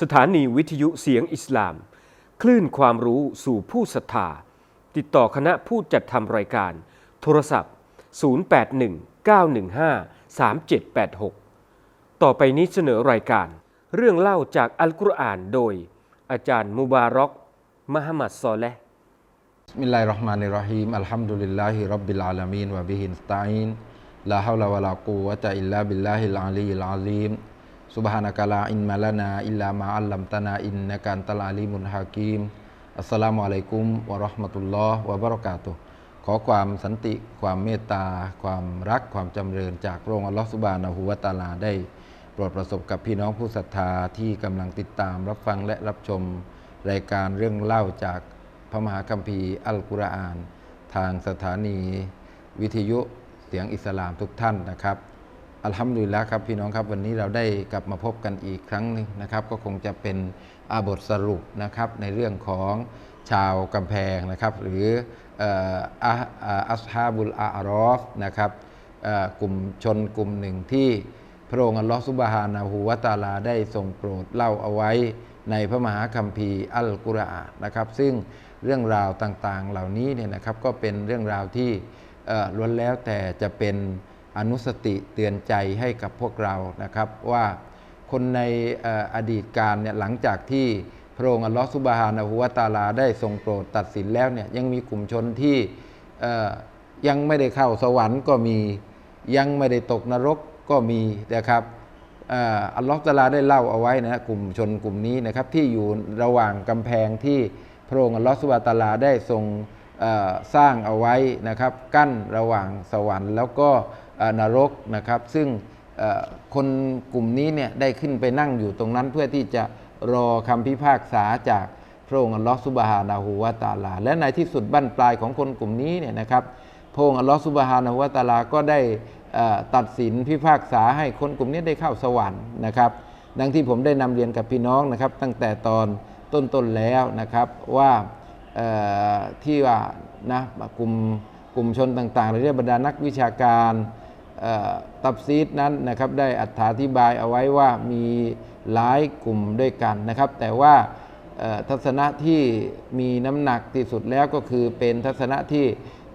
สถานีวิทยุเสียงอิสลาม คลื่นความรู้สู่ผู้ศรัทธา ติดต่อคณะผู้จัดทำรายการ โทรศัพท์ 0819153786 ต่อไปนี้เสนอรายการ เรื่องเล่าจากอัลกุรอานโดย อาจารย์มุบารอกมหมัดซอและมิลลาฮิรราะห์มานิรราะฮีมอัลฮัมดุลิลลาฮิรับบิลอาลามีนวะบิฮินสตัยน์ลาฮาวลาวะลากูวะตะอิลลาบิลลาฮิลอาลีลอาลีม ซุบฮานะกะลาอินมาลานาอิลลามาอัลลัมตานาอินนะการตะลาลิมุนฮากีมอัสสลามุอะลัยกุมวะราะห์มะตุลลอฮ์วะบขอความสันติ ความเมตตา ความรักความจำเริญจากพระองค์อัลลอฮฺสุบานะฮูวะตาลาได้โปรดประสบกับพี่น้องผู้ศรัทธาที่กำลังติดตามรับฟังและรับชมรายการเรื่องเล่าจากพระมหาคัมภีร์อัลกุรอาน ทางสถานี วิทยุเสียงอิสลามทุกท่านนะครับ อัลฮัมดุลิลละครับพี่น้องครับวันนี้เราได้กลับมาพบกันอีกครั้งหนึงนะครับ ก็คงจะเป็นอาบทสรุปนะครับในเรื่องของชาวกำแพงนะครับ หรืออัสฮาบุลอารอฟนะครับกลุ่มชนกลุ่มหนึ่งที่พระองค์อัลลอฮฺซุบฮานะฮูวะตาลาได้ทรงโปรดเล่าเอาไว้ในพระมหาคัมภีร์อัลกุรอานนะครับ ซึ่งเรื่องราวต่างๆเหล่านี้เนี่ยนะครับก็เป็นเรื่องราวที่ล้วนแล้วแต่จะเป็น อนุสติเตือนใจให้กับพวกเรานะครับว่าคนในออดีตการเนี่ยหลังจากที่พระองค์อัลลอฮฺซุบฮานะฮูวะตาลาได้ทรงโปรดตัดสินแล้วเนี่ยยังมีกลุ่มชนที่ยังไม่ได้เข้าสวรรค์ก็มียังไม่ได้ตกนรกก็มีนะครับอัลลอฮฺตาลาได้เล่าเอาไว้นะกลุ่มชนกลุ่มนี้นะครับที่อยู่ระหว่างกำแพงที่พระองค์อัลลอฮฺสุบฮานะฮูวะตาลาได้ทรงสร้างเอาไว้นะครับ กั้นระหว่างสวรรค์แล้วก็ นรกนะครับ ซึ่งคนกลุ่มนี้เนี่ยได้ขึ้นไปนั่งอยู่ตรงนั้นเพื่อที่จะรอคำพิพากษาจากพระองค์อัลลอฮฺสุบฮานะฮูวะตาลา และในที่สุดบั้นปลายของคนกลุ่มนี้เนี่ยนะครับพระองค์อัลลอฮฺสุบฮานะฮูวะตาลาก็ได้ตัดสินพิพากษาให้คนกลุ่มนี้ได้เข้าสวรรค์นะครับ ดังที่ผมได้นำเรียนกับพี่น้องนะครับ ตั้งแต่ตอนต้นๆแล้วนะครับว่าที่ว่านะกลุ่มกลุ่มชนต่างๆหรือเรียกบรรดานักวิชาการ ตับซีดนั้นนะครับได้อธิบายเอาไว้ว่ามีหลายกลุ่มด้วยกันนะครับ แต่ว่าทัศนะที่มีน้ำหนักที่สุดแล้วก็คือเป็นทัศนะที่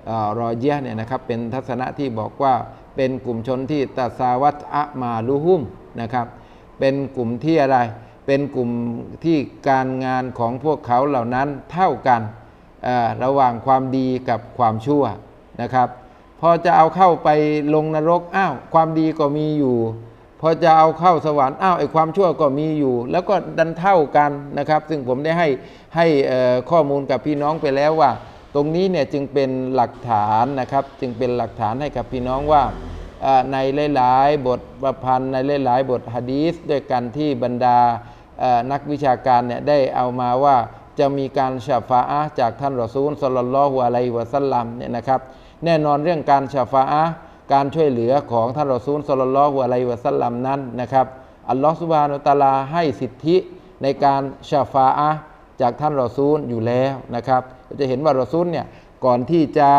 เอ่อรอเยียะเนี่ยนะครับเป็นทัศนะที่บอกว่าเป็นกลุ่มชนที่ตาซาวัตอะมาลุหุมนะครับ เป็นกลุ่มที่อะไร เป็นกลุ่มที่การงานของพวกเขาเหล่านั้นเท่ากันระหว่างความดีกับความชั่วนะครับ พอจะเอาเข้าไปลงนรกอ้าวความดีก็มีอยู่ พอจะเอาเข้าสวรรค์อ้าวไอ้ความชั่วก็มีอยู่ แล้วก็ดันเท่ากันนะครับ ซึ่งผมได้ให้ให้ข้อมูลกับพี่น้องไปแล้วว่า ตรงนี้เนี่ยจึงเป็นหลักฐานนะครับ จึงเป็นหลักฐานให้กับพี่น้องว่าในหลายๆ บทประพันธ์ในหลายๆ บทฮะดีษด้วยกันที่บรรดานักวิชาการเนี่ยได้เอามาว่าจะมีการชาฟาอะห์จากท่านรอซูลสลลลลอฮุอะลัยฮิวะสัลลัมเนี่ยนะครับ แน่นอนเรื่องการชาฟาอะการช่วยเหลือของท่านรอซูลสลลลอฮุอะลัยวะสัลลัมนั้นนะครับอัลลอฮฺสุบานุตาลาให้สิทธิในการชาฟาอะจากท่านรอซูลอยู่แล้วนะครับจะเห็นว่ารอซูลเนี่ยก่อนที่จะ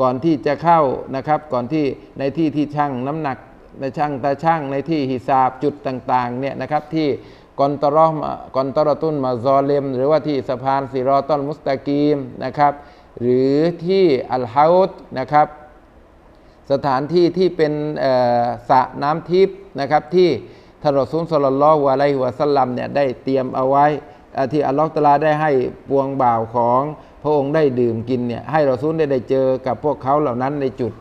ก่อนที่จะเข้านะครับ ก่อนที่ในที่ที่ช่างน้ำหนักในช่างตาช่างในที่ฮิซาบจุดต่างๆเนี่ยนะครับที่กอนตรอมกอนตรตุนมาซอเลม หรือว่าที่สะพานซิรอตอนมุสตะกีมนะครับ หรือที่อัลฮาอุดนะครับ สถานที่ที่เป็นสระน้ำทิพย์นะครับ ที่ท่านรอซูลสลลัลอฮุอะลัยฮิวะสลัมเนี่ยได้เตรียมเอาไว้ ที่อัลลอฮฺตาลาได้ให้ปวงบ่าวของพระองค์ได้ดื่มกินเนี่ยให้รอซูลได้ได้เจอกับพวกเขาเหล่านั้นในจุด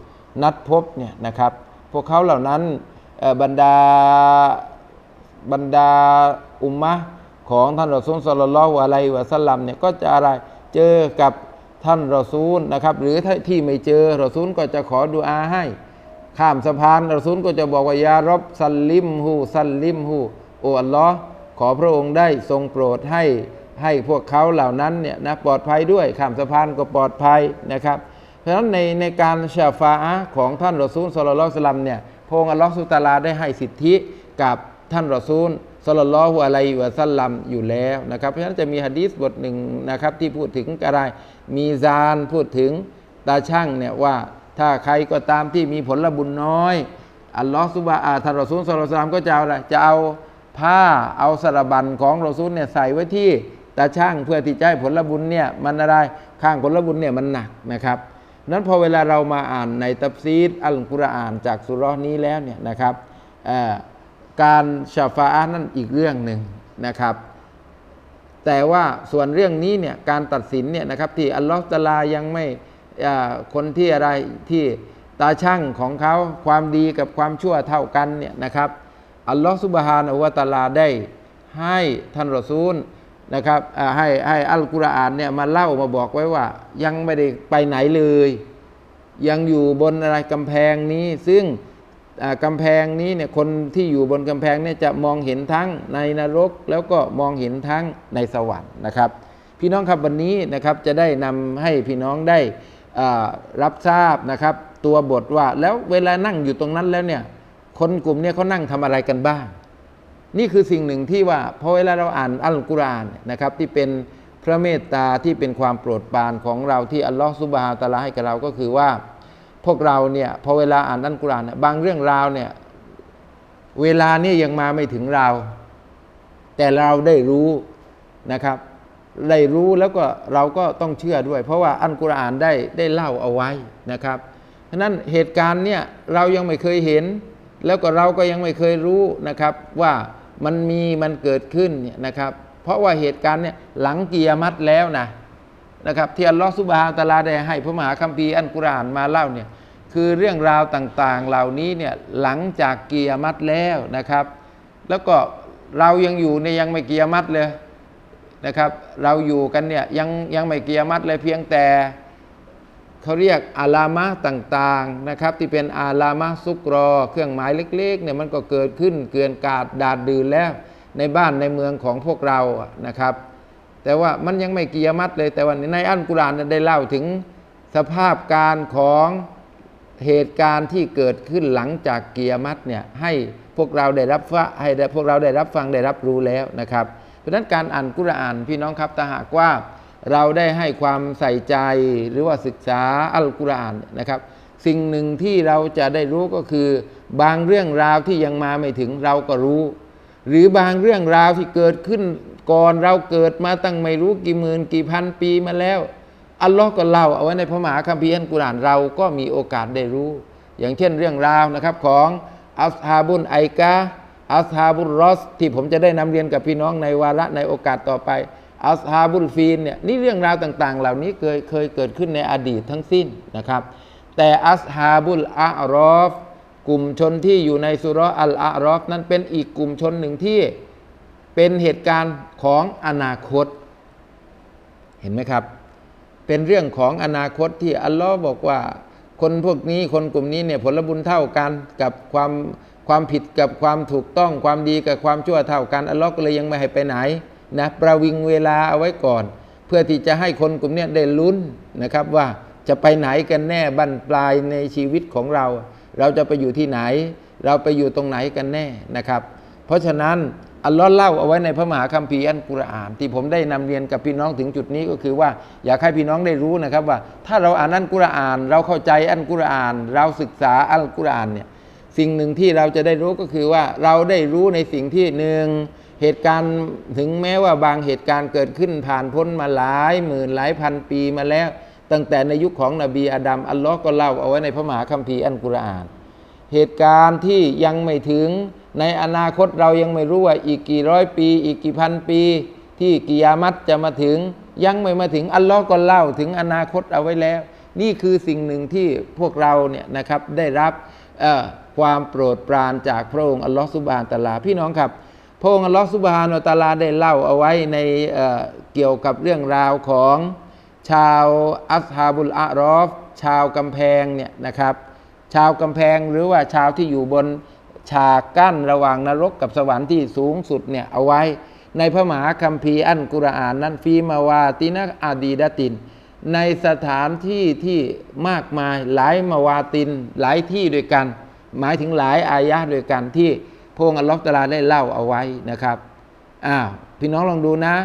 นัดพบเนี่ยนะครับ พวกเขาเหล่านั้นบรรดาบรรดาอุมมะของท่านรอซูลสลลัลลอฮุอะลัยฮิวะสัลลัมเนี่ยก็จะอะไรเจอกับ ท่านรอซูลนะครับ หรือที่ไม่เจอรอซูลก็จะขอดุอาให้ ข้ามสะพานรอซูลก็จะบอกว่ายารบซัลลิมฮูซัลลิมฮูโอ้อัลลอฮ์ขอพระองค์ได้ทรงโปรดให้ให้พวกเขาเหล่านั้นเนี่ยนะปลอดภัยด้วยข้ามสะพานก็ปลอดภัยนะครับ เพราะฉะนั้นในในการชาฟาะของท่านรอซูลสลลัลลอฮุอะลัยฮิวะสัลลัมเนี่ยพระองค์อัลลอฮ์สุตาลาได้ให้สิทธิกับท่านรอซูล สลลลอฮุอะลัยวะสัลลัมอยู่แล้วนะครับเพราะฉะนั้นจะมีฮะดีษบทหนึ่งนะครับที่พูดถึงอะไรมีซานพูดถึงตาช่างเนี่ยว่าถ้าใครก็ตามที่มีผลบุญน้อย อัลลอฮฺสุบฮาอาทานรอซูลสลลัลลอฮุอะลัยฮิวะสัลลัมก็จะเอาอะไรจะเอาผ้าเอาสรบันของรอซูลเนี่ยใส่ไว้ที่ตาช่างเพื่อที่จะให้ผลบุญเนี่ยมันอะไรข้างผลบุญเนี่ยมันหนักนะครับนั้นพอเวลาเรามาอ่านในตับซีดอัลกุรอานจากสุรานี้แล้วเนี่ยนะครับอ่อ การชาฟาอะห์นั่นอีกเรื่องหนึ่งนะครับ แต่ว่าส่วนเรื่องนี้เนี่ยการตัดสินเนี่ยนะครับที่อัลลอฮฺตะอาลายังไม่คนที่อะไรที่ตาช่างของเขาความดีกับความชั่วเท่ากันเนี่ยนะครับอัลลอฮฺสุบฮานะฮูวตะอาลาได้ให้ท่านรอซูลนะครับให้ให้อัลกุรอานเนี่ยมาเล่ามาบอกไว้ว่า ยังไม่ได้ไปไหนเลย ยังอยู่บนอะไรกำแพงนี้ซึ่ง กำแพงนี้เนี่ยคนที่อยู่บนกำแพงเนี่ยจะมองเห็นทั้งในนรก แล้วก็มองเห็นทั้งในสวรรค์นะครับ พี่น้องครับวันนี้นะครับจะได้นำให้พี่น้องได้รับทราบนะครับ ตัวบทว่าแล้วเวลานั่งอยู่ตรงนั้นแล้วเนี่ยคนกลุ่มเนี่ยเขานั่งทำอะไรกันบ้าง นี่คือสิ่งหนึ่งที่ว่าพอเวลาเราอ่านอัลกุรอานนะครับที่เป็นพระเมตตาที่เป็นความโปรดปรานของเราที่อัลลอฮฺซุบฮานะฮูวะตาลาให้กับเราก็คือว่า วกเราเนี่ยพอเวลาอ่านอัลกุรอานเนี่ยบางเรื่องราวเนี่ยเวลาเนี่ยยังมาไม่ถึงเรา แต่เราได้รู้นะครับ ได้รู้แล้วก็เราก็ต้องเชื่อด้วย เพราะว่าอัลกุรอานได้ได้เล่าเอาไว้นะครับฉะนั้นเหตุการณ์เนี่ยเรายังไม่เคยเห็น แล้วก็เราก็ยังไม่เคยรู้นะครับว่ามันมีมันเกิดขึ้นเนี่ยนะครับ เพราะว่าเหตุการณ์เนี่ยหลังกิยามัตแล้วนะนะครับที่อัลลอฮฺซุบฮานตะอาลาได้ให้พระมหาคัมภีร์อัลกุรอานมาเล่าเนี่ย คือเรื่องราวต่างๆ เหล่านี้เนี่ยหลังจากเกิยามัตแล้วนะครับ แล้วก็เรายังอยู่ในยยังไม่เกิยามัตเลยนะครับ เราอยู่กันเนี่ยยังยังไม่เกิยามัตเลยเพียงแต่เขาเรียกอาลามะต่างๆนะครับ ที่เป็นอาลามะซุกรอ เครื่องหมายเล็กๆเนี่ยมันก็เกิดขึ้นเกลื่อนกาดดาดดื่นแล้วในบ้านในเมืองของพวกเรานะครับ แต่ว่ามันยังไม่เกิยามัตเลยแต่ว่าในอัลกุรอานได้เล่าถึงสภาพการของ เหตุการณ์ที่เกิดขึ้นหลังจากกิยามัตเนี่ยให้พวกเราได้รับฟังให้ได้พวกเราได้รับฟังได้รับรู้แล้วนะครับ เพราะฉะนั้นการอ่านกุรอานพี่น้องครับถ้าหากว่าเราได้ให้ความใส่ใจหรือว่าศึกษาอัลกุรอานนะครับ สิ่งหนึ่งที่เราจะได้รู้ก็คือบางเรื่องราวที่ยังมาไม่ถึงเราก็รู้ หรือบางเรื่องราวที่เกิดขึ้นก่อนเราเกิดมาตั้งไม่รู้กี่หมื่นกี่พันปีมาแล้ว อัลลอฮ์ก็เล่าเอาไว้ในพระมหาคัมภีร์อัลกุรอานเราก็มีโอกาสได้รู้ อย่างเช่นเรื่องราวนะครับของอัสฮาบุนไอกาอัสฮาบุลรอสที่ผมจะได้นำเรียนกับพี่น้องในวาระในโอกาสต่อไปอัสฮาบุลฟีนเนี่ยนี่เรื่องราวต่าง ๆ เหล่านี้เคยเคยเกิดขึ้นในอดีตทั้งสิ้นนะครับ แต่อัสฮาบุลอารอฟกลุ่มชนที่อยู่ในสุราะห์อัลอารอฟนั้นเป็นอีกกลุ่มชนหนึ่งที่เป็นเหตุการณ์ของอนาคต เห็นไหมครับ เป็นเรื่องของอนาคตที่อัลลอฮ์บอกว่า คนพวกนี้คนกลุ่มนี้เนี่ยผลบุญเท่ากันกับความความผิดกับความถูกต้องความดีกับความชั่วเท่ากันอัลลอฮ์ก็เลยยังไม่ให้ไปไหนนะประวิงเวลาเอาไว้ก่อน เพื่อที่จะให้คนกลุ่มนี้ได้ลุ้นนะครับว่าจะไปไหนกันแน่บั้นปลายในชีวิตของเรา เราจะไปอยู่ที่ไหน เราไปอยู่ตรงไหนกันแน่นะครับ เพราะฉะนั้น อัลลอฮ์เล่าเอาไว้ในพระมหาคัมภีร์อัลกุรอาน ที่ผมได้นำเรียนกับพี่น้องถึงจุดนี้ก็คือว่าอยากให้พี่น้องได้รู้นะครับว่า ถ้าเราอ่านอัลกุรอาน เราเข้าใจอัลกุรอาน เราศึกษาอัลกุรอานเนี่ยสิ่งหนึ่งที่เราจะได้รู้ก็คือว่าเราได้รู้ในสิ่งที่หนึ่งเหตุการณ์ถึงแม้ว่าบางเหตุการณ์เกิดขึ้นผ่านพ้นมาหลายหมื่นหลายพันปีมาแล้ว ตั้งแต่ในยุคของนบีอาดัมอัลลอฮ์ก็เล่าเอาไว้ในพระมหาคัมภีร์อัลกุรอาน เหตุการณ์ที่ยังไม่ถึง ในอนาคตเรายังไม่รู้ว่าอีกกี่ร้อยปี อีกกี่พันปี ที่กิยามัตจะมาถึง ยังไม่มาถึงอัลลอฮ์ก็เล่าถึงอนาคตเอาไว้แล้ว นี่คือสิ่งหนึ่งที่พวกเราเนี่ยนะครับได้รับความโปรดปรานจากพระองค์อัลลอฮ์สุบานตาลาพี่น้องครับพระองค์อัลลอฮ์สุบฮานตะอาลาได้เล่าเอาไว้ในเเกี่ยวกับเรื่องราวของชาวอัสฮาบุลอารอฟ ชาวกำแพงเนี่ยนะครับ ชาวกำแพงหรือว่าชาวที่อยู่บน ฉากกั้นระหว่างนรกกับสวรรค์ที่สูงสุดเนี่ยเอาไว้ ในพระมหาคัมภีร์อันกุรอานนั้นฟีมาวาตินะอาดีดาติน ในสถานที่ที่มากมายหลายมาวาตินหลายที่ด้วยกัน หมายถึงหลายอายะห์ด้วยกันที่พงอัลลอฮฺตะอาลาได้เล่าเอาไว้นะครับอ้าวพี่น้องลองดูนะ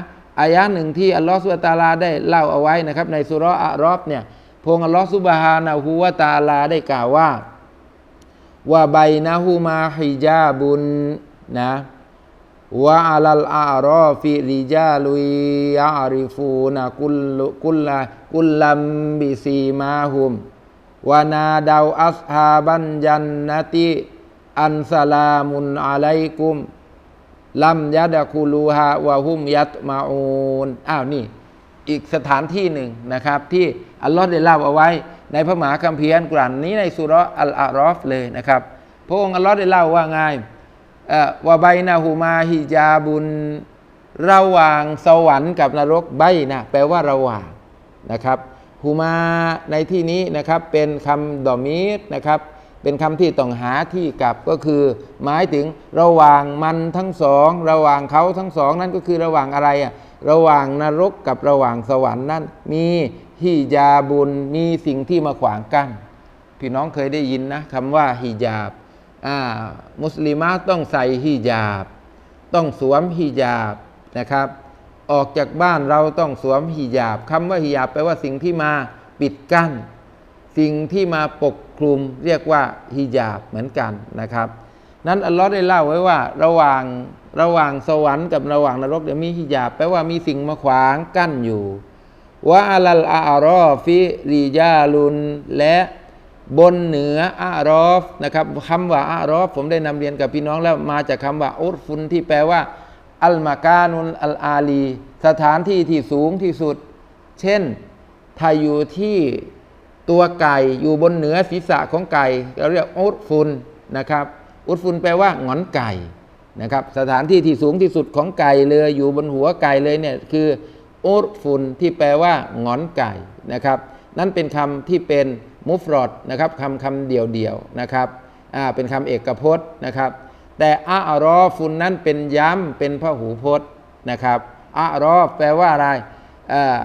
อายะห์หนึ่งที่อัลลอฮฺสุบะตาลาได้เล่าเอาไว้นะครับ ในสุราะห์อะรอฟเนี่ยพงอัลลอฮฺสุบฮานะฮูวะตาลาได้กล่าวว่า ว่าใบนะฮูมาฮิญาบุนนะวะอัลลอารอฟิริจาลุยยาริฟูนะกุลกุลละกุลลัมบิซีมาฮุมวานาดาวอัสฮาบันจันนติอันสลามุนอะลัยกุมลัมยัดะคูลูฮาวะฮุมยัตมาอูนอ้าวนี่ อีกสถานที่หนึ่งนะครับ ที่อัลลอฮ์ได้เล่าเอาไว้ ในพระมหาคัมภีร์อัลกุรอานนี้ในสุราะห์อัลอารอฟเลยนะครับ พระองค์อัลลอฮ์ได้เล่าว่าไงว่าใบนาหูมาฮิจาบุนระหว่างสวรรค์กับนรกใบนะแปลว่าระหว่างนะครับหูมาในที่นี้นะครับเป็นคำดอมีดนะครับเป็นคำที่ต้องหาที่กลับก็คือ หมายถึงระหว่างมันทั้งสอง ระหว่างเขาทั้งสองนั่นก็คือระหว่างอะไรอะระหว่างนรกกับระหว่างสวรรค์นั้นมี ฮิญาบุนมีสิ่งที่มาขวางกั้นพี่น้องเคยได้ยินนะคำว่าฮิญาบอ่ามุสลิมะต้องใส่ฮิญาบ ต้องสวมฮิญาบนะครับ ออกจากบ้านเราต้องสวมฮิญาบคำว่าฮิญาบแปลว่าสิ่งที่มาปิดกั้น สิ่งที่มาปกคลุมเรียกว่าฮิญาบเหมือนกันนะครับ นั้นอัลลอฮ์ได้เล่าไว้ว่าระหว่างระหว่างสวรรค์กับระหว่างนรกเดี๋ยวมีฮิญาบแปลว่ามีสิ่งมาขวางกั้นอยู่ ว่าอัลลอารอฟิริยาลุนและบนเหนืออารอฟนะครับคำว่าอารอฟผมได้นำเรียนกับพี่น้องแล้วมาจากคำว่าอุรฟุนที่แปลว่า อัลมากานุนอัลอาลีสถานที่ที่สูงที่สุด เช่นถ้าอยู่ที่ตัวไก่อยู่บนเหนือศีรษะของไก่เราเรียกอุดฟุนนะครับอุดฟุนแปลว่าหงอนไก่นะครับสถานที่ที่สูงที่สุดของไก่เลยอยู่บนหัวไก่เลยเนี่ยคือ อุดฟุนที่แปลว่าหงอนไก่นะครับ นั่นเป็นคำที่เป็นมุฟรอดนะครับคำคำเดียวๆนะครับอ่าเป็นคำเอกพจน์นะครับ แต่อารอฟุนนั้นเป็นย้ำเป็นพหูพจน์นะครับอารอแปลว่าอะไรอ่า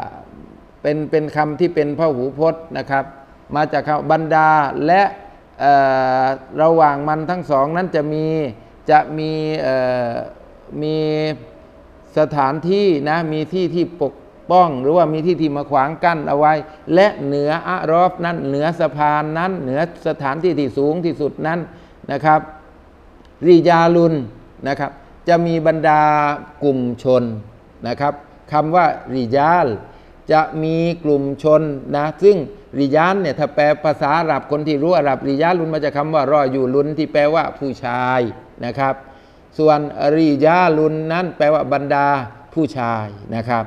เป็นเป็นคำที่เป็นพหูพจน์นะครับ มาจากคำบรรดาและระหว่างมันทั้งสองนั้นจะมีจะมีมี สถานที่นะมีที่ที่ปกป้อง หรือว่ามีที่ที่มาขวางกั้นเอาไว้ และเหนืออารอฟนั้นเหนือสะพานนั้น เหนือสถานที่ที่สูงที่สุดนั้นนะครับริยาลุนนะครับ จะมีบรรดากลุ่มชนนะครับคำว่าริยาล จะมีกลุ่มชนนะซึ่งริยานเนี่ยถ้าแปลภาษาอาหรับคนที่รู้อาหรับริยาลุนมาจากคำว่ารออยู่ลุนที่แปลว่าผู้ชายนะครับ ส่วนริยาลุนนั้นแปลว่าบรรดาผู้ชายนะครับ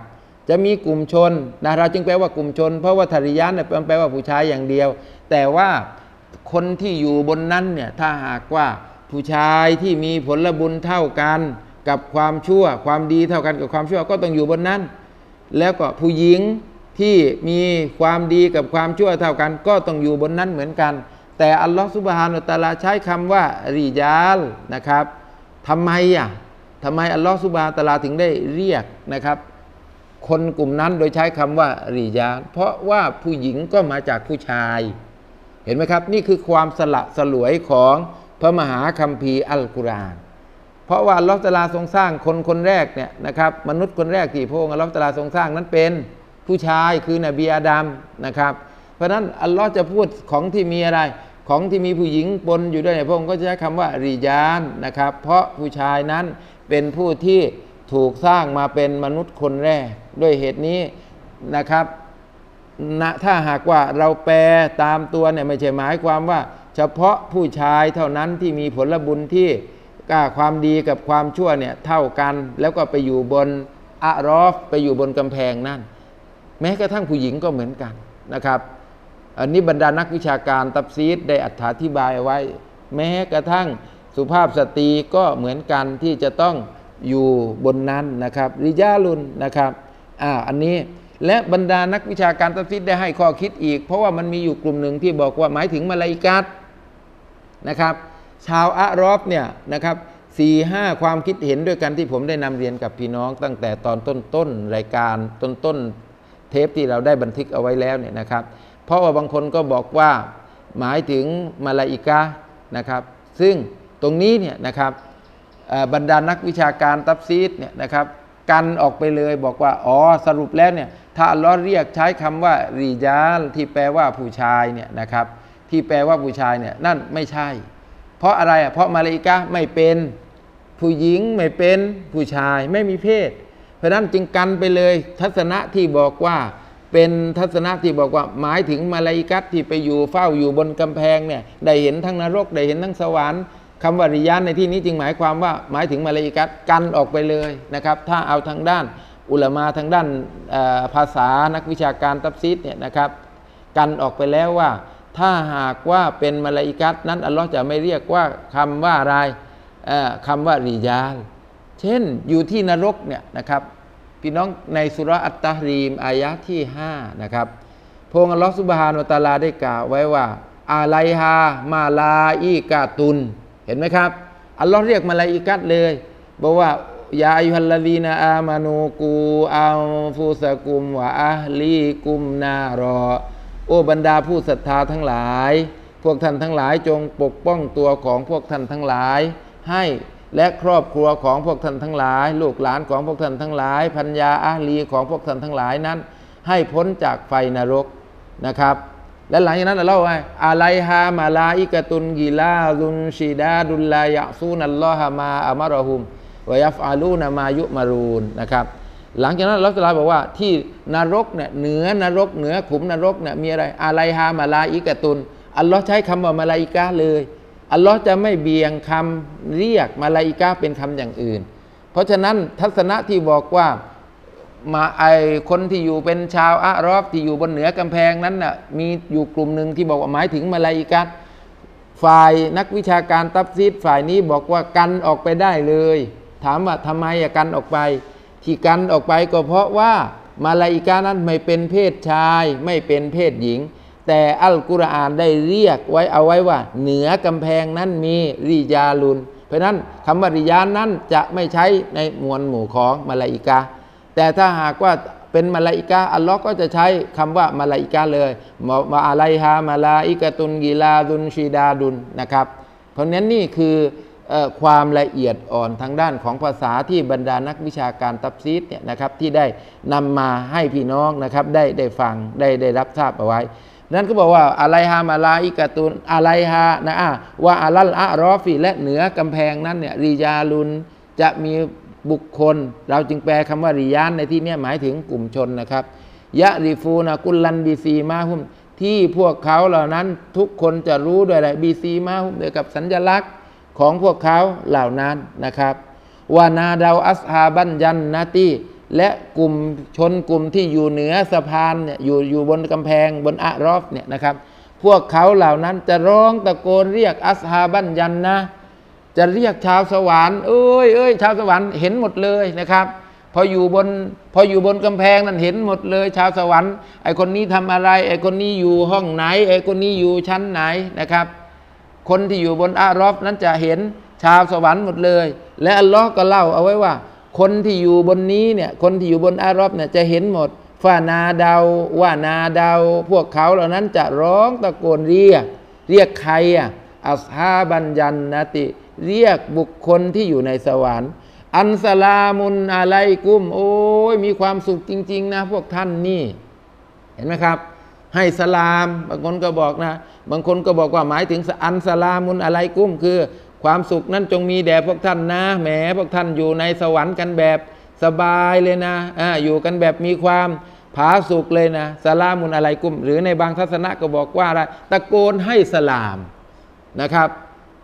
จะมีกลุ่มชนนะเราจึงแปลว่ากลุ่มชน เพราะว่าทาริยานเนี่ยแปลว่าผู้ชายอย่างเดียว แต่ว่าคนที่อยู่บนนั้นเนี่ยถ้าหากว่าผู้ชายที่มีผลบุญเท่ากัน กับความชั่ว ความดีเท่ากันกับความชั่วก็ต้องอยู่บนนั้น แล้วก็ผู้หญิงที่มีความดีกับความชั่วเท่ากัน ก็ต้องอยู่บนนั้นเหมือนกัน แต่อัลลอฮฺสุบฮานุตะอาลาใช้คำว่าริยาลนะครับ ทำไมอะทำไมอัลลอฮฺสุบฮานตะอาลาถึงได้เรียกนะครับ คนกลุ่มนั้นโดยใช้คำว่าริยาเพราะว่าผู้หญิงก็มาจากผู้ชาย เห็นไหมครับ นี่คือความสละสลวยของพระมหาคัมภีร์อัลกุรอานเพราะว่าอัลลอฮฺตะลาทรงสร้างคนคนแรกเนี่ยนะครับ มนุษย์คนแรกที่พระองค์อัลลอฮฺตะลาทรงสร้างนั้นเป็นผู้ชายคือนบีอาดัมนะครับ เพราะฉะนั้นอัลลอฮ์จะพูดของที่มีอะไร ของที่มีผู้หญิงปนอยู่ด้วยเนี่ยพระองค์ก็จะใช้คำว่าริยานนะครับ เพราะผู้ชายนั้นเป็นผู้ที่ถูกสร้างมาเป็นมนุษย์คนแรก ด้วยเหตุนี้นะครับนะถ้าหากว่าเราแปลตามตัวเนี่ยไม่ใช่หมายความว่า เฉพาะผู้ชายเท่านั้นที่มีผลบุญที่กล้าความดีกับความชั่วเนี่ยเท่ากัน แล้วก็ไปอยู่บนอารอฟไปอยู่บนกำแพงนั่น แม้กระทั่งผู้หญิงก็เหมือนกันนะครับ อันนี้บรรดานักวิชาการตับซีดได้อธิบายไว้ แม้กระทั่งสุภาพสตรีก็เหมือนกันที่จะต้องอยู่บนนั้นนะครับ ริยาลุนนะครับอ่าอันนี้และบรรดานักวิชาการตับซีดได้ให้ข้อคิดอีก เพราะว่ามันมีอยู่กลุ่มหนึ่งที่บอกว่าหมายถึงมาลาอิกัสนะครับ ชาวอารอบเนี่ยนะครับสี่ห้าความคิดเห็นด้วยกันที่ผมได้นำเรียนกับพี่น้อง ตั้งแต่ตอนต้นๆรายการต้นๆเทปที่เราได้บันทึกเอาไว้แล้วเนี่ยนะครับ เพราะว่าบางคนก็บอกว่าหมายถึงมาลาอิกะนะครับ ซึ่งตรงนี้เนี่ยนะครับบรรดานักวิชาการตับซีดเนี่ยนะครับกันออกไปเลยบอกว่าอ๋อสรุปแล้วเนี่ยถ้าอัลลอฮ์เรียกใช้คำว่าริยาลที่แปลว่าผู้ชายเนี่ยนะครับ ที่แปลว่าผู้ชายเนี่ยนั่นไม่ใช่ เพราะอะไรอะเพราะมาลาอิกะไม่เป็นผู้หญิงไม่เป็นผู้ชายไม่มีเพศ เพราะฉะนั้นจึงกันไปเลยทัศนะที่บอกว่า เป็นทัศนะที่บอกว่าหมายถึงมาลาอิกัตที่ไปอยู่เฝ้าอยู่บนกำแพงเนี่ยได้เห็นทั้งนรกได้เห็นทั้งสวรรค์คำว่าริยานในที่นี้จึงหมายความว่าหมายถึงมาลาอิกัตกันออกไปเลยนะครับ ถ้าเอาทางด้านอุลมาทางด้านภาษานักวิชาการตับซิดเนี่ยนะครับ กันออกไปแล้วว่า ถ้าหากว่าเป็นมาลาอิกัตนั้นอัลลอฮ์จะไม่เรียกว่าคำว่าอะไรเอ่อคำว่าริยาลเช่นอยู่ที่นรกเนี่ยนะครับ พี่น้องในสุรอัตตารีมอายะที่ 5 นะครับพระองค์อัลลอฮฺสุบฮานุวตาลาได้กล่าวไว้ว่า อาไลฮามาลาอีกาตุน เห็นไหมครับ อัลลอฮ์เรียกมาลาอิกัตเลย บอกว่ายาอายุฮัลลดีนาอามานูกูอัลฟุสกุมวะอัลลีกุมนารอ โอ้บรรดาผู้ศรัทธาทั้งหลาย พวกท่านทั้งหลายจงปกป้องตัวของพวกท่านทั้งหลาย ให้ และครอบครัวของพวกท่านทั้งหลาย ลูกหลานของพวกท่านทั้งหลายพัญญาอาลีของพวกท่านทั้งหลายนั้น ให้พ้นจากไฟนรกนะครับ และหลังจากนั้นเราเล่าไว้อาไลฮามาลาอิกตุนกิลาซุนชีดาดุลลายะซูนัลลอฮามาอามะรอฮุมวยฟอาลูนามายุมารูนนะครับ หลังจากนั้นอัลลอฮฺตรัสบอกว่าที่นรกเนี่ยเหนือนรกเหนือขุมนรกเนี่ยมีอะไรอะไรฮามาลาอิกตุนอัลลอฮ์ใช้คำว่ามาลาอิกะห์เลย อัลลอฮ์จะไม่เบี่ยงคำเรียกมาลาอิกะห์เป็นคำอย่างอื่น เพราะฉะนั้นทัศนะที่บอกว่ามาไอคนที่อยู่เป็นชาวอารอบที่อยู่บนเหนือกำแพงนั้นน่ะมีอยู่กลุ่มหนึ่งที่บอกว่าหมายถึงมาลาอิกะห์ฝ่ายนักวิชาการตับซีดฝ่ายนี้บอกว่ากันออกไปได้เลย ถามว่าทำไมอะกันออกไป ที่กันออกไปก็เพราะว่ามาลาอิกานั้นไม่เป็นเพศชาย ไม่เป็นเพศหญิง แต่อัลกุรอานได้เรียกไว้เอาไว้ว่า เหนือกำแพงนั้นมีริยาลุน เพราะนั้นคำว่าริยานั้นจะไม่ใช้ในมวลหมู่ของมาลาอิกา แต่ถ้าหากว่าเป็นมาลาอิกาอัลลอฮ์ก็จะใช้คำว่ามาลาอิกาเลยมามาอะไรฮามาลาอิกะตุนกีลาดุนชีดาดุนนะครับ เพราะนั้นนี่คือเออความละเอียดอ่อนทางด้านของภาษาที่บรรดานักวิชาการตับซีดเนี่ยนะครับที่ได้นำมาให้พี่น้องนะครับได้ได้ฟังได้ได้รับทราบเอาไว้ นั้นก็บอกว่าอะไรฮามาลาอิกะตุนอะไรฮานะอะว่าอาลัลอะรอฟีและเหนือกำแพงนั้นเนี่ยริยาลุนจะมีบุคคล เราจึงแปลคำว่าริยานในที่นี้หมายถึงกลุ่มชนนะครับยะริฟูนะกุลลันบีซีมาฮุมที่พวกเขาเหล่านั้นทุกคนจะรู้ด้วยอะไรบีซีมาฮุมด้วยกับสัญลักษณ์ของพวกเขาเหล่านั้นนะครับวานาดาวอัสฮาบันยันนาตี และกลุ่มชนกลุ่มที่อยู่เหนือสะพานเนี่ยอยู่อยู่บนกำแพงบนอะรอฟเนี่ยนะครับ พวกเขาเหล่านั้นจะร้องตะโกนเรียกอัสฮาบันยันนะ จะเรียกชาวสวรรค์เอ้ยเอ้ยชาวสวรรค์เห็นหมดเลยนะครับ พออยู่บนพออยู่บนกำแพงนั้นเห็นหมดเลย ชาวสวรรค์ไอคนนี้ทำอะไรไอคนนี้อยู่ห้องไหนไอคนนี้อยู่ชั้นไหนนะครับ คนที่อยู่บนอารอฟนั้นจะเห็นชาวสวรรค์หมดเลย และอัลลอฮ์ก็เล่าเอาไว้ว่า คนที่อยู่บนนี้เนี่ยคนที่อยู่บนอารอฟเนี่ยจะเห็นหมดฟานาดาวว่านาดาวพวกเขาเหล่านั้นจะร้องตะโกนเรียก เรียกใครอะอัสฮาบันยันนติ เรียกบุคคลที่อยู่ในสวรรค์ อันสลามุนอะไลกุมโอ้ยมีความสุขจริง ๆ นะ พวกท่านนี่ เห็นไหมครับ ให้สลาม บางคนก็บอกนะ บางคนก็บอกว่าหมายถึงอันสลามุนอะไรกุ้ม คือ ความสุขนั้นจงมีแด่พวกท่านนะแหมพวกท่านอยู่ในสวรรค์กันแบบสบายเลยนะอ่าอยู่กันแบบมีความผาสุกเลยนะสลามุนอะไรกุ้มหรือในบางทัศนะก็บอกว่าอะไรตะโกนให้สลามนะครับ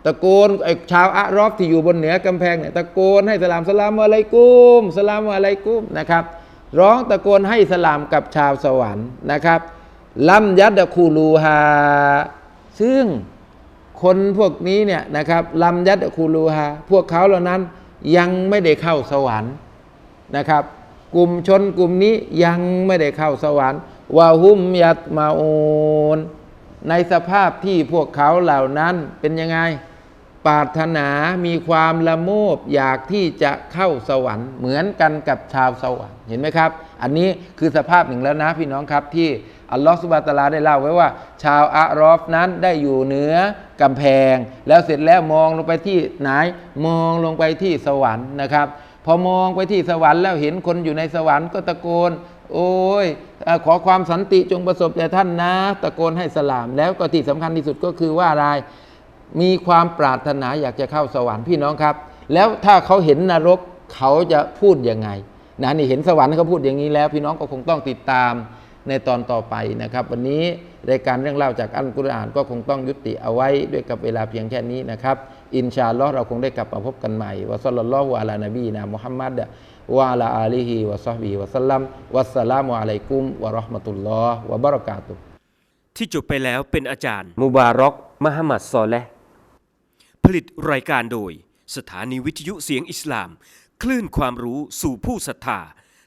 ตะโกนไอ้ชาวอารอบที่อยู่บนเหนือกำแพงเนี่ยตะโกนให้สลามสลามอะไรกุ้มสลามอะไรกุ้มนะครับ ร้องตะโกนให้สลามกับชาวสวรรค์นะครับลัมยัดคูลูฮาซึ่ง คนพวกนี้เนี่ยนะครับลัมยัดคูลูฮาพวกเขาเหล่านั้นยังไม่ได้เข้าสวรรค์นะครับ กลุ่มชนกลุ่มนี้ยังไม่ได้เข้าสวรรค์วาฮุมยัตมาโอนในสภาพที่พวกเขาเหล่านั้นเป็นยังไงปรารถนามีความละโมบอยากที่จะเข้าสวรรค์ เหมือนกันกับชาวสวรรค์เห็นไหมครับ อันนี้คือสภาพหนึ่งแล้วนะพี่น้องครับที่อัลลอฮฺสุบาตลาได้เล่าไว้ว่า ชาวอารอฟนั้นได้อยู่เหนือ กำแพง แล้วเสร็จแล้วมองลงไปที่ไหน มองลงไปที่สวรรค์นะครับ พอมองไปที่สวรรค์แล้วเห็นคนอยู่ในสวรรค์ก็ตะโกน โอ้ยขอความสันติจงประสบแด่ท่านนะ ตะโกนให้สลาม แล้วก็ที่สำคัญที่สุดก็คือว่าอะไรมีความปรารถนาอยากจะเข้าสวรรค์พี่น้องครับ แล้วถ้าเขาเห็นนรกเขาจะพูดยังไงนะนี่เห็นสวรรค์เขาพูดอย่างนี้แล้ว พี่น้องก็คงต้องติดตาม ในตอนต่อไปนะครับ วันนี้รายการเรื่องเล่าจากอัลกุรอานก็คงต้องยุติเอาไว้ด้วยกับเวลาเพียงแค่นี้นะครับ อินชาอัลลอฮ์เราคงได้กลับมาพบกันใหม่วะซัลลัลลอฮุอะลานบีนะมุฮัมมัดวะอะลาอาลีฮิวะซอฮบิฮิวะสัลลัมวัสสลามุอะลัยกุมวะเราะห์มะตุลลอฮ์วะบะเราะกาตุฮ์ที่จบไปแล้วเป็นอาจารย์ มุบารอกมหมัดซอและห์ผลิตรายการโดย สถานีวิทยุเสียงอิสลาม คลื่นความรู้สู่ผู้ศรัทธา